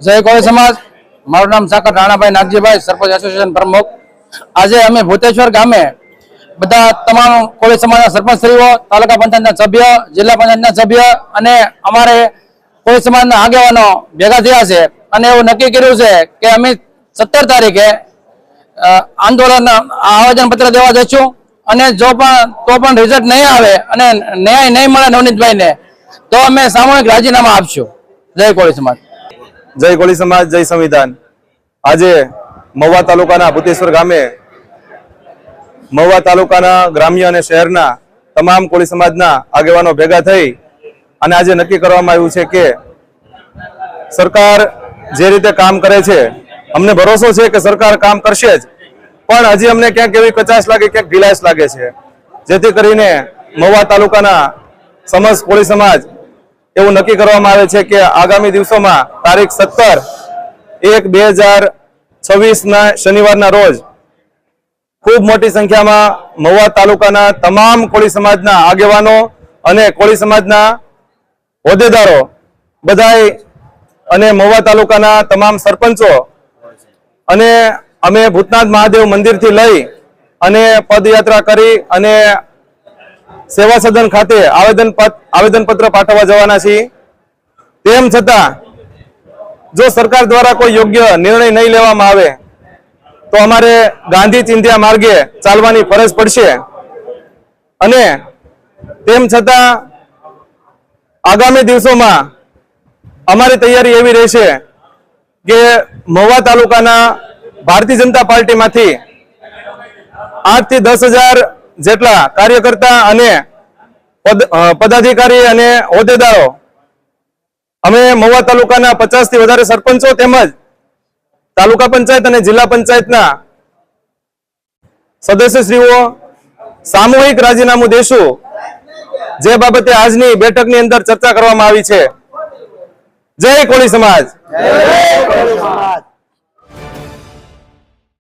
જય કોળી સમાજ. મારું નામ સાકર રાણાભાઈ નાગજીભાઈ, સરપંચ એસોસિએશન પ્રમુખ. આજે અમે ભૂતેશ્વર ગામે બધા તમામ કોળી સમાજના સરપંચશ્રીઓ, તાલુકા પંચાયતના સભ્ય, જિલ્લા પંચાયતના સભ્ય અને અમારે કોળી સમાજના આગેવાનો ભેગા થયા છે. અને એવું નક્કી કર્યું છે કે અમે સત્તર તારીખે આંદોલન આવેદનપત્ર દેવા જઈશું. અને જો પણ, તો પણ રિઝલ્ટ નહીં આવે અને ન્યાય નહીં મળે નવનીતભાઈને, તો અમે સામૂહિક રાજીનામા આપશું. જય કોળી સમાજ. જય કોળી સમાજ, જય સંવિધાન. આજે મહુવા તાલુકાના ભૂતેશ્વર ગામે મહુવા તાલુકાના ગ્રામ્ય અને શહેરના તમામ કોળી સમાજના આગેવાનો ભેગા થઈ અને આજે નક્કી કરવામાં આવ્યું છે કે સરકાર જે રીતે કામ કરે છે, અમને ભરોસો છે કે સરકાર કામ કરશે જ. પણ હજી અમને ક્યાંક એવી કચાશ લાગે, ક્યાંક ઢીલાશ લાગે છે. જેથી કરીને મહુવા તાલુકાના સમસ્ત કોળી સમાજ એવું નક્કી કરવામાં આવે છે કે આગામી દિવસોમાં તારીખ સત્તર એક બે હજાર છવ્વીસના શનિવારના રોજ ખૂબ મોટી સંખ્યામાં મહુવા તાલુકાના તમામ કોળી સમાજના આગેવાનો અને કોળી સમાજના હોદ્દેદારો બધાય અને મહુવા તાલુકાના તમામ સરપંચો અને અમે ભૂતનાથ મહાદેવ મંદિરથી લઈ અને પદયાત્રા કરી અને સેવા સદન ખાતે આવેદન આવેદનપત્ર પાઠવવા જવાના છીએ. તેમ છતાં, જો સરકાર દ્વારા કોઈ યોગ્ય નિર્ણય નહીં લેવામાં આવે, તો અમારે ગાંધી ચિંધ્યા માર્ગે ચાલવાની ફરજ પડશે. અને તેમ છતાં, આગામી દિવસોમાં અમારી તૈયારી એવી રહેશે કે મહુવા તાલુકાના ભારતીય જનતા પાર્ટીમાંથી આઠથી દસ હજાર જેટલા કાર્યકર્તા અને પદ- પદાધિકારી અને હોદ્દેદારો અમે મહુવા તાલુકાના પચાસથી વધારે સરપંચો તેમજ તાલુકા પંચાયત અને જિલ્લા પંચાયતના સદસ્યશ્રીઓ, સામૂહિક રાજીનામું દેશું. જે બાબતે આજની બેઠકની અંદર ચર્ચા કરવામાં આવી છે. જય કોળી સમાજ.